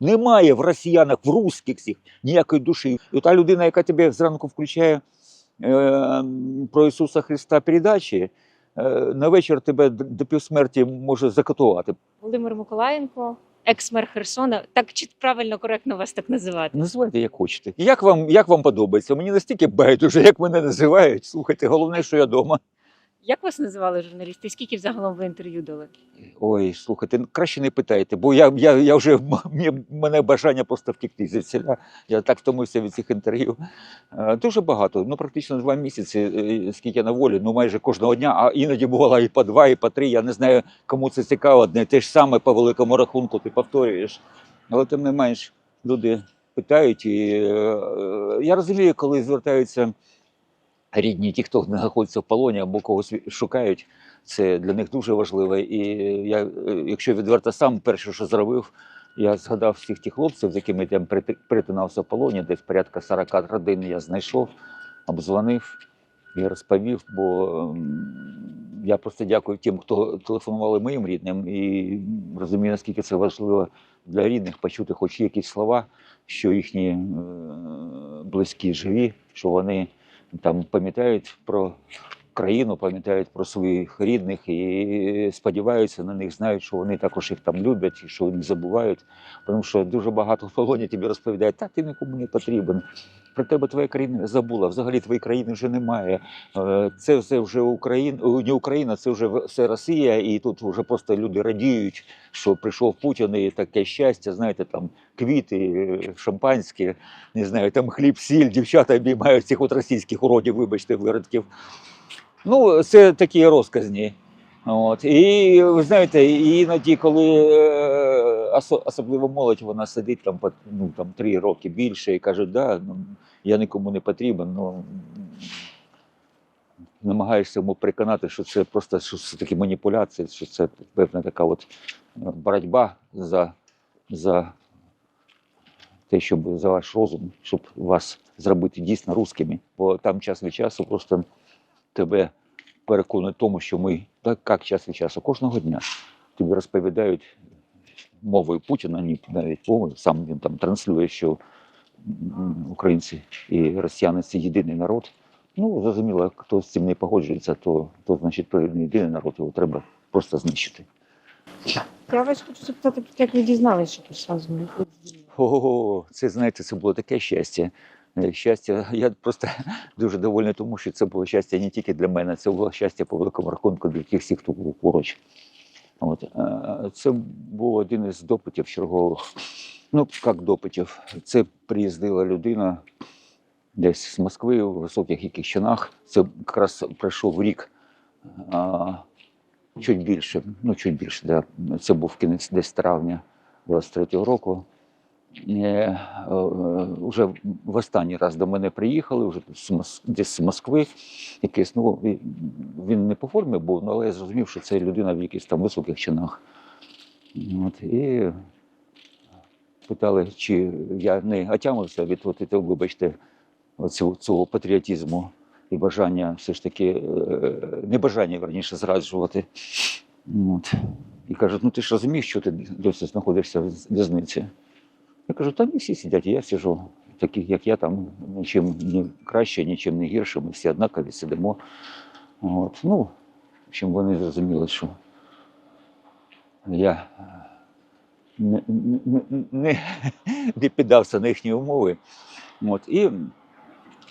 Немає в росіянах, в русських всіх ніякої душі. І та людина, яка тебе зранку включає е, про Ісуса Христа передачі, е, на вечір тебе до півсмерті може закатувати. Володимир Миколаєнко, екс-мер Херсона. Так чи правильно коректно вас так називати? Називайте як хочете. Як вам, як вам подобається? Мені настільки байдуже, як мене називають. Слухайте, головне, що я вдома. Як вас називали журналісти? Скільки взагалом ви інтерв'ю дали? Ой, слухайте, ну, краще не питайте, бо я, я, я вже мене бажання просто втекти звідсіля. Я так втомився від цих інтерв'ю. Е, Дуже багато. Ну, практично два місяці, е, скільки я на волі, ну майже кожного дня, а іноді бувало і по два, і по три. Я не знаю, кому це цікаво. Одне те ж саме по великому рахунку ти повторюєш. Але тим не менш, люди питають, і е, я розумію, коли звертаються рідні, ті, хто знаходиться в полоні або когось шукають. Це для них дуже важливо. І я, е, якщо відверто сам перше, що зробив, я згадав всіх тих хлопців, з якими я перетинався в полоні, десь порядка 40 родин я знайшов, обдзвонив і розповів, бо я просто дякую тим, хто телефонували моїм рідним, і розумію, наскільки це важливо для рідних почути хоч якісь слова, що їхні е, близькі живі, що вони там пам'ятають про країну, пам'ятають про своїх рідних і сподіваються на них, знають, що вони також їх там люблять і що їх забувають. Тому що дуже багато в полоні тобі розповідають, та ти нікому не потрібен. Про тебе твоя країна забула. Взагалі твоєї країни вже немає. Е, Це все вже Україна, не Україна, це вже все Росія, і тут вже просто люди радіють, що прийшов Путін і таке щастя. Знаєте, там квіти, е, шампанське, не знаю, там хліб, сіль, дівчата обіймають цих от російських уродів, вибачте, виродків. Ну, це такі розказні. От. І ви знаєте, іноді, коли е, особливо молодь, вона сидить там, ну, там три роки більше і каже, да, ну, я нікому не потрібен. Ну, намагаєшся йому переконати, що це просто що це такі маніпуляції, що це певна така от е, боротьба за, за те, щоб за ваш розум, щоб вас зробити дійсно русскими. Бо там час від часу просто тебе переконують тому, що ми так як час від часу, кожного дня тобі розповідають мовою Путіна, ні навіть мовою, сам він там транслює, що українці і росіяни це єдиний народ. Ну, зрозуміло, хто з цим не погоджується, то, то значить той не єдиний народ, його треба просто знищити. Я вас хочу запитати, як ви дізналися, що Херсон звільнений? Ого, це знаєте, це було таке щастя. Е, Щастя, я просто дуже довольний, тому що це було щастя не тільки для мене, це було щастя по великому рахунку для тих всіх, хто був поруч. От. е, Це був один із допитів чергових. Ну, як допитів, це приїздила людина десь з Москви у високих яких чинах. Це якраз пройшов рік. А, чуть більше, ну чуть більше, да. це був кінець десь травня 23-го року. Е, е, в останній раз до мене приїхали, вже десь з Москви. Якийсь, ну, він не по формі був, ну, але я зрозумів, що це людина в якихось там високих чинах. От, і питали, чи я не отямився від, от, вибачте, цього, цього патріотизму і бажання все ж таки, е, небажання, верніше, зраджувати. От. І кажуть, ну ти ж розумієш, що ти досі знаходишся в в'язниці. Я кажу, та не всі сидять, я сижу, таких як я, там нічим не краще, нічим не гірше, ми всі однакові сидимо. От. Ну, в общем, вони зрозуміли, що я не, не, не, не піддався на їхні умови. От. І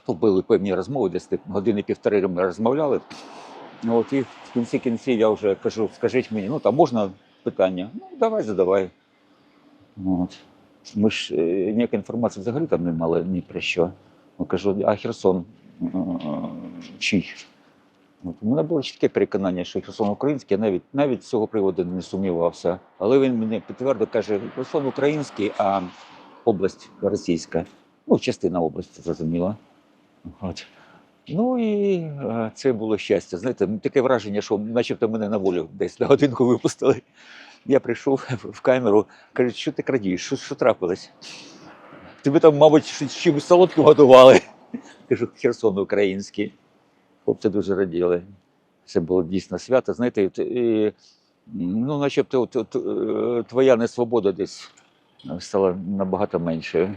побили певні розмови, десь години півтори ми розмовляли. От, і в кінці кінців я вже кажу, скажіть мені, ну там можна питання? Ну, давай, задавай. От. Ми ж е, ніякої інформації взагалі там не мали ні про що. Я кажу, а Херсон е, чий? От, у мене було чітке переконання, що Херсон український, я навіть, навіть з цього приводу не сумнівався. Але він мені підтвердив, каже, Херсон український, а область російська. Ну, частина області, зрозуміло. От. Ну і е, це було щастя. Знаєте, таке враження, що начебто мене на волю десь на годинку випустили. Я прийшов в камеру, кажуть, що ти крадієш, що, що трапилось? Тебе там, мабуть, чимось солодким годували. Кажу, Херсон український. Хлопці дуже раділи. Це було дійсно свято. Знаєте, і, ну, начебто, е, твоя несвобода десь стало набагато менше.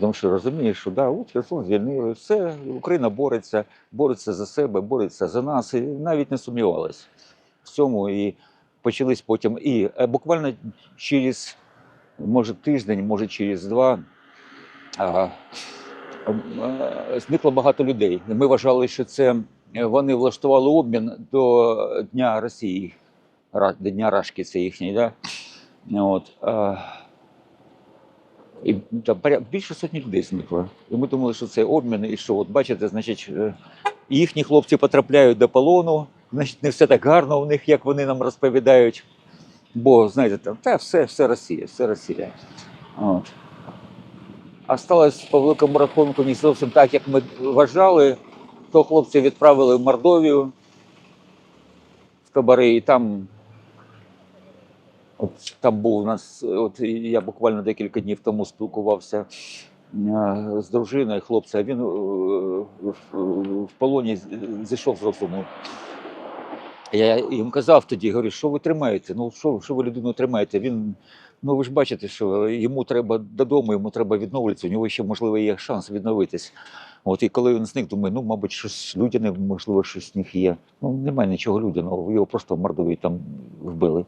Тому що розумієш, що да, от Херсон звільнили, все, Україна бореться, бореться за себе, бореться за нас, і навіть не сумнівалась в цьому. І почались потім. І е, буквально через, може, тиждень, може, через два. А, е, зникло багато людей. Ми вважали, що це е, вони влаштували обмін до Дня Росії, до Дня Рашки, це їхній, да? От, і там більше сотні людей зникло. І ми думали, що це обмін, і що, от бачите, значить, їхні хлопці потрапляють до полону, значить, не все так гарно у них, як вони нам розповідають. Бо, знаєте, там, та все, все Росія, все Росія. От. А сталося по великому рахунку не зовсім так, як ми вважали. То хлопці відправили в Мордовію в табори, і там, от, там був у нас, от я буквально декілька днів тому спілкувався з дружиною хлопця, а він е, в полоні зійшов з розуму. Я їм казав тоді, говорю, що ви тримаєте? Ну що, що ви людину тримаєте? Він, ну ви ж бачите, що йому треба додому, йому треба відновитися, у нього ще, можливо, є шанс відновитись. От і коли він зник, думаю, ну, мабуть, щось людяне, можливо, щось в них є. Ну, немає нічого людяного, його просто Мордові там вбили.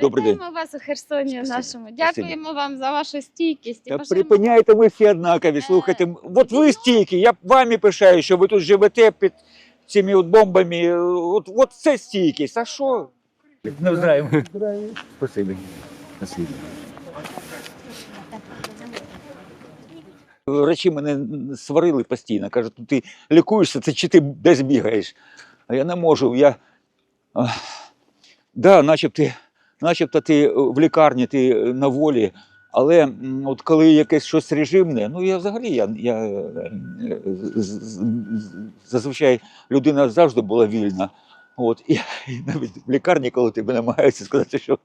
Добрий день. Вітаємо вас у Херсоні Спасибо. нашому. Спасибо. Дякуємо вам за вашу стійкість. і Та бажаємо припиняйте ми всі однакові. Слухайте, от ви стійкі, я вами пишаю, що ви тут живете під цими от бомбами. От, от це стійкість. А що? Навзаєм. Спасибі. Спасибі. Врачі мене сварили постійно. Кажуть, «Ну, ти лікуєшся, це чи ти десь бігаєш? А я не можу. Я... Да, начебто, начебто ти в лікарні, ти на волі, але от коли якесь щось режимне, ну я взагалі я, я е, зазвичай людина завжди була вільна. От, і, і навіть в лікарні, коли тебе намагаються сказати, що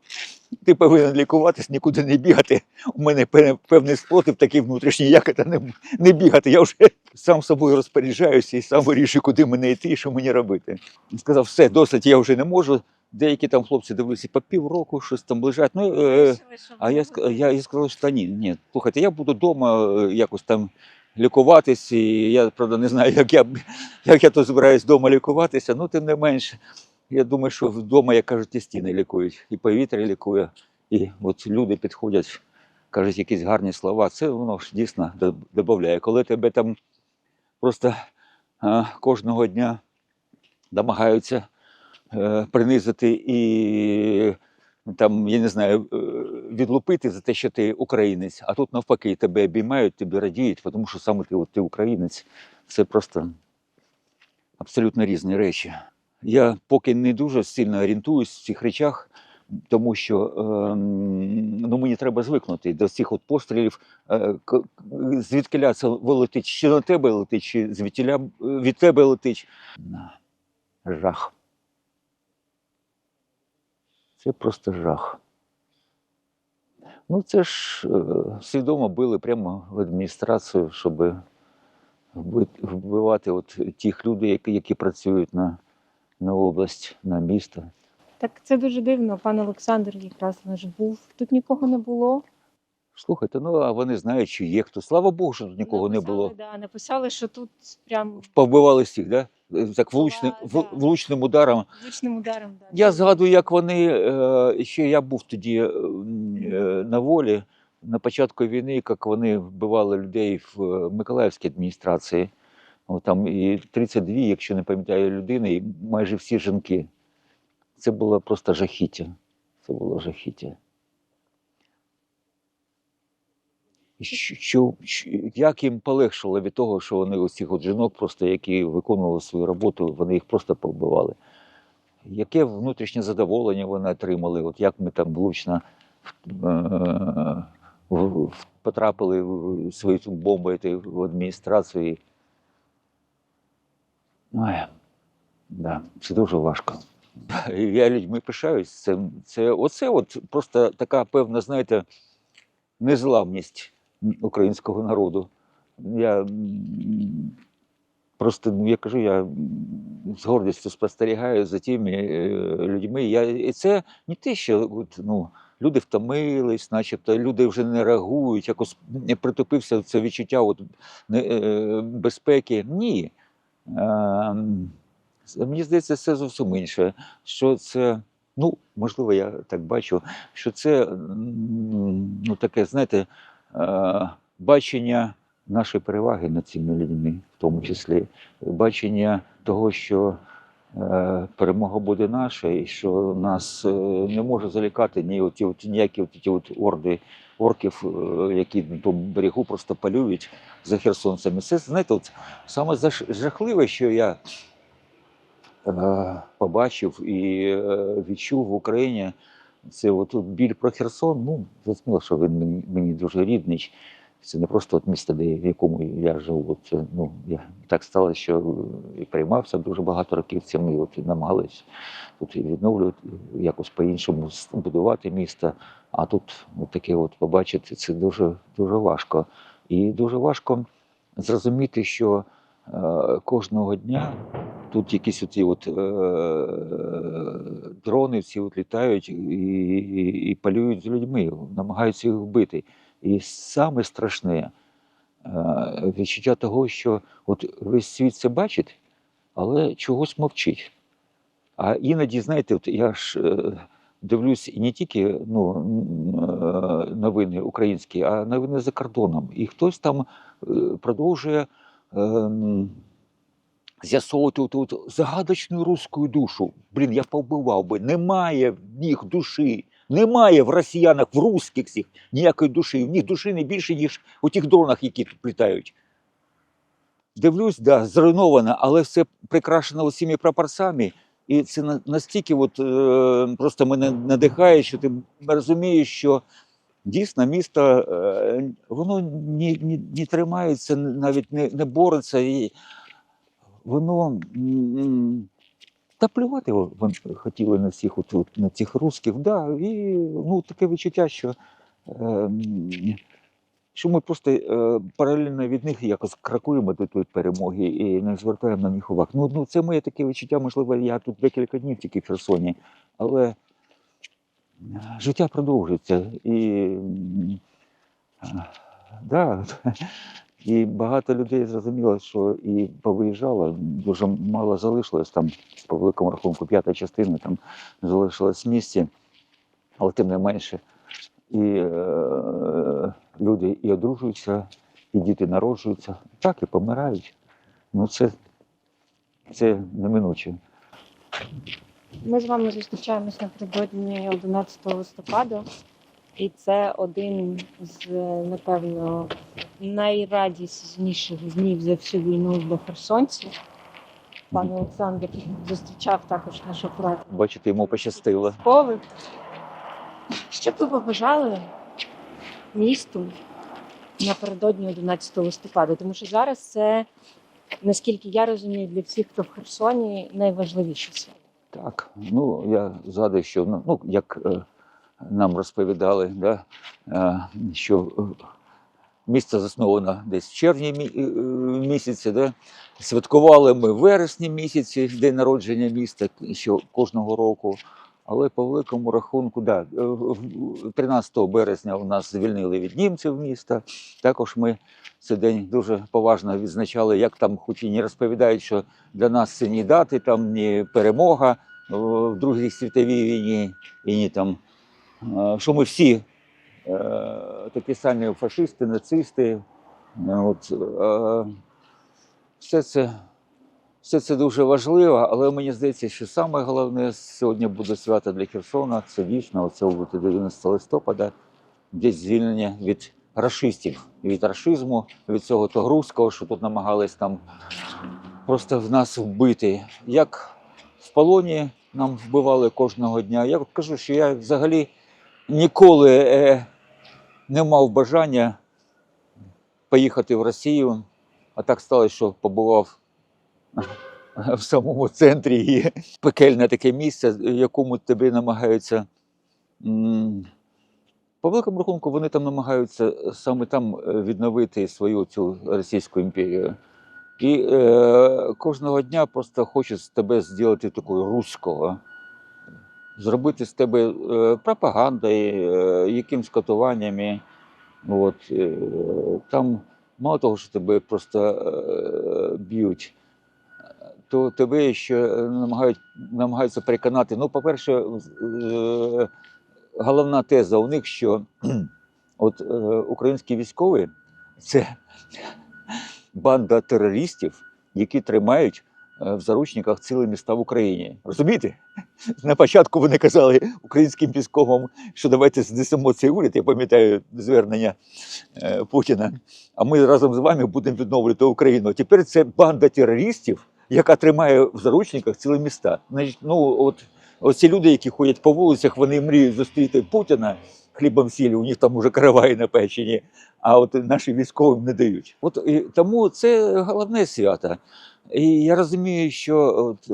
ти повинен лікуватись, нікуди не бігати. У мене пе- певний спротив такий внутрішній, як це не, не бігати. Я вже сам собою розпоряджаюся і сам вирішую, куди мені йти і що мені робити. Сказав, все, досить, я вже не можу. Деякі там хлопці дивилися по півроку, щось там лежать. Ну, е, а я, я, я сказав, що ні, ні, слухайте, я буду вдома якось там лікуватись, і я, правда, не знаю, як я, як я тут збираюсь вдома лікуватися, ну, тим не менше, я думаю, що вдома, як кажуть, і стіни лікують, і повітря лікує, і от люди підходять, кажуть якісь гарні слова, це воно ж дійсно додає. Коли тебе там просто а, кожного дня намагаються е, принизити і там, я не знаю, е, відлупити за те, що ти українець, а тут навпаки тебе обіймають, тобі радіють, тому що саме ти, от, ти українець. Це просто абсолютно різні речі. Я поки не дуже сильно орієнтуюсь в цих речах, тому що ем, ну, мені треба звикнути до цих от пострілів, е, к- це вилетить, чи на тебе летить, чи звідтіля від тебе летить. Жах. Це просто жах. Ну, це ж е, свідомо били прямо в адміністрацію, щоб вбивати от тих людей, які, які працюють на, на область, на місто. Так це дуже дивно. Пан Олександр якраз наш був. Тут нікого не було. Слухайте, ну а вони знають, чи є хто. Слава Богу, що тут нікого не було. Да, написали, що тут прям Повбивали всіх, да? Е, так влучним, Да, да. влучним ударом. звичним ударом. Да. Я згадую, як вони е, ще я був тоді е, на волі на початку війни, як вони вбивали людей в Миколаївській адміністрації. Там і 32, якщо не пам'ятаю, людини, і майже всі жінки. Це було просто жахіття. Це було жахіття. І Що, як їм полегшило від того, що вони ось цих от жінок, просто які виконували свою роботу, вони їх просто повбивали яке внутрішнє задоволення вони отримали, от як ми там влучно е, потрапили в свою цю бомбу в адміністрацію. Ой, да, це дуже важко. Я людьми пишаюсь. Це, це, оце от просто така певна, знаєте, незламність українського народу. Я просто, ну, я кажу, я з гордістю спостерігаю за тими е, людьми. Я, і це не те, що от, ну, люди втомились, начебто люди вже не реагують, якось притупився це відчуття от, не, е, безпеки. Ні. Е, мені здається, це зовсім інше. Що це, ну, можливо, я так бачу, що це ну, таке, знаєте, бачення нашої переваги над цими людьми, в тому числі, бачення того, що е, перемога буде наша, і що нас е, не може залякати ні оті, от, ніякі от ті от орди орків, е, які на тому берегу просто полюють за херсонцями. Це, знаєте, от саме жахливе, що я е, побачив і е, відчув в Україні. Це от, от біль про Херсон. Ну, зрозуміло, що він мені, дуже рідний. Це не просто от місто, де, в якому я живу. Це, ну, я, так сталося, що і приймався дуже багато років цим, і от, намагались тут відновлювати, якось по-іншому будувати місто. А тут от таке от побачити це дуже, дуже важко. І дуже важко зрозуміти, що е, кожного дня тут якісь оці от, е, дрони всі от літають і, і, і полюють з людьми, намагаються їх вбити. І саме страшне е, відчуття того, що от весь світ це бачить, але чогось мовчить. А іноді, знаєте, от я ж е, дивлюсь не тільки ну, е, новини українські, а новини за кордоном. І хтось там е, продовжує е, з'ясовувати от, загадочну руську душу. Блін, я повбивав би. Немає в них душі. Немає в росіянах, в русських всіх ніякої душі. В них душі не більше, ніж у тих дронах, які тут літають. Дивлюсь, да, зруйновано, але все прикрашено усіми прапорцями. І це настільки от, е, просто мене надихає, що ти розумієш, що дійсно місто е, воно не, не, не тримається, навіть не, не бореться. І воно та плювати вони хотіли на всіх от, от, на цих русських. Да, і ну, таке відчуття, що, е, що ми просто е, паралельно від них якось крокуємо до тої перемоги і не звертаємо на них увагу. Ну, ну, це моє таке відчуття, можливо, я тут декілька днів тільки в Херсоні, але е, життя продовжується. І, е, да, і багато людей зрозуміло, що і повиїжджало, дуже мало залишилось там, по великому рахунку, п'ята частина там залишилась в місті, але тим не менше. І е, люди і одружуються, і діти народжуються, так і помирають. Ну це, це неминуче. Ми з вами зустрічаємось напередодні 11 листопада, і це один з, напевно, найрадісніших днів за всю війну для херсонців. Пан Олександр зустрічав також нашу працю. Бачите, йому пощастило. Військових. Що б ви побажали місту напередодні 11 листопада? Тому що зараз це, наскільки я розумію, для всіх, хто в Херсоні, найважливіше свято. Так, ну я згадую, що ну, ну як е, нам розповідали, да, е, що е, місто засновано десь в червні е, місяці, да, святкували ми в вересні місяці день народження міста що кожного року. Але по великому рахунку, да, е, 13 березня у нас звільнили від німців міста. Також ми цей день дуже поважно відзначали, як там, хоч і не розповідають, що для нас це ні дати, там ні перемога в Другій світовій війні, і ні там, що ми всі е, такі самі фашисти, нацисти. Е, От, е, все це. Все це дуже важливо, але мені здається, що саме головне сьогодні буде свято для Херсона. Це дійсно це буде 11 листопада, десь звільнення від рашистів, від рашизму, від цього тогруського, що тут намагались там просто в нас вбити. Як в полоні нам вбивали кожного дня. Я кажу, що я взагалі ніколи е, не мав бажання поїхати в Росію, а так сталося, що побував в самому центрі і пекельне таке місце, в якому тебе намагаються. По великому рахунку, вони там намагаються саме там е, відновити свою цю Російську імперію. І е, кожного дня просто хочуть з тебе зробити такого руського. Зробити з тебе е, пропагандою, е, якимсь катуваннями. От, е, там мало того, що тебе просто б'ють, то тебе ще намагають, намагаються переконати. Ну, по-перше, головна теза у них, що от, українські військові це банда терористів, які тримають в заручниках цілі міста в Україні. Розумієте? На початку вони казали українським військовим, що давайте знесемо цей уряд. Я пам'ятаю звернення е, Путіна. А ми разом з вами будемо відновлювати Україну. Тепер це банда терористів, яка тримає в заручниках цілі міста. Значить, ну от оці люди, які ходять по вулицях, вони мріють зустріти Путіна хлібом сілі, у них там уже караваї на печені, а от наші військовим не дають. От і тому це головне свято. І я розумію, що от,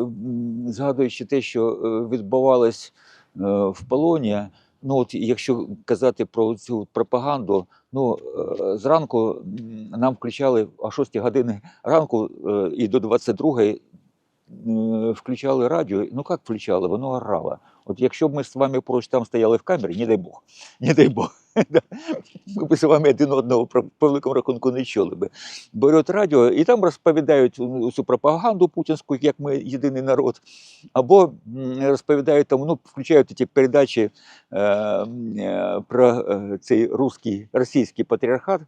згадуючи те, що е, відбувалось е, в полоні, ну от якщо казати про цю пропаганду, ну е, зранку нам включали о 6 години ранку і до 22 включали радіо. Ну як включали? Воно орало. От якщо б ми з вами поруч там стояли в камері, не дай Бог, не дай Бог. Ми б з вами один одного по великому рахунку не чули би. Беруть радіо і там розповідають цю пропаганду путінську, як ми єдиний народ, або розповідають там, ну, включають ті передачі е, е, про е, цей русський, російський патріархат.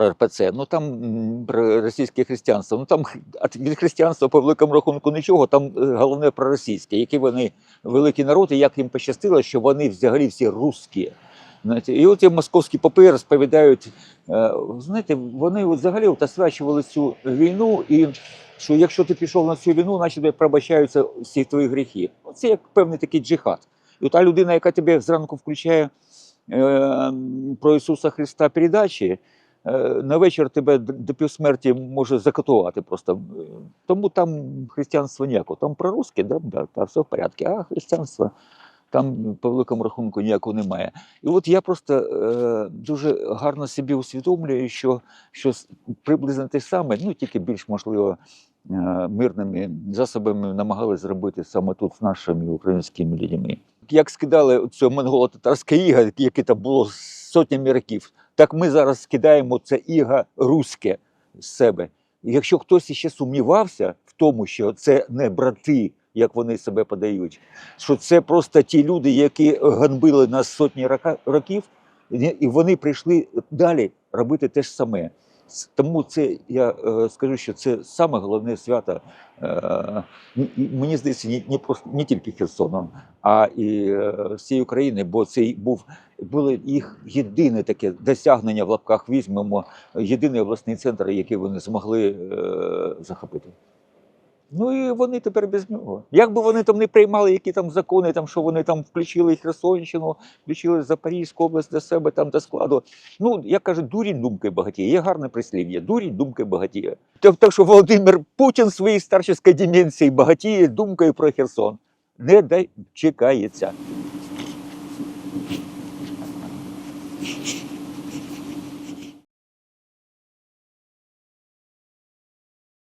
Про РПЦ, ну там про російське християнство. Ну там від християнства по великому рахунку нічого, там е, головне про російське, які вони великий народ, і як їм пощастило, що вони взагалі всі русські. Знаєте, і от московські попи розповідають, е, знаєте, вони взагалі освячували цю війну, і що якщо ти пішов на цю війну, значить тебе пробачаються всі твої гріхи. Це як певний такий джихад. І та людина, яка тебе зранку включає е, про Ісуса Христа передачі, на вечір тебе до півсмерті може закатувати просто. Е, Тому там християнства ніякого. Там про русське, да, да, все в порядку, а християнство там по великому рахунку ніякого немає. І от я просто е, дуже гарно собі усвідомлюю, що, що приблизно те саме, ну тільки більш можливо е, мирними засобами намагалися зробити саме тут з нашими українськими людьми. Як скидали це монголо-татарське іго, яке там було сотнями років, так ми зараз скидаємо це іго руське з себе. Якщо хтось ще сумнівався в тому, що це не брати, як вони себе подають, що це просто ті люди, які ганбили нас сотні років, і вони прийшли далі робити те ж саме. Тому це я е, скажу, що це саме головне свято. Е, мені здається, не, просто не тільки Херсоном, а і е, всієї України, бо це був було їх єдине таке досягнення в лапках візьмемо, єдиний обласний центр, який вони змогли захопити. Ну і вони тепер без нього. Як би вони там не приймали, які там закони, там що вони там включили Херсонщину, включили Запорізьку область до себе там до складу. Ну як кажуть, дурінь думкою багатіє. Є гарне прислів'я. Дурінь думкою багатіє. Так, що Володимир Путін своїй старчеській деменції багатіє думкою про Херсон. Не дочекається.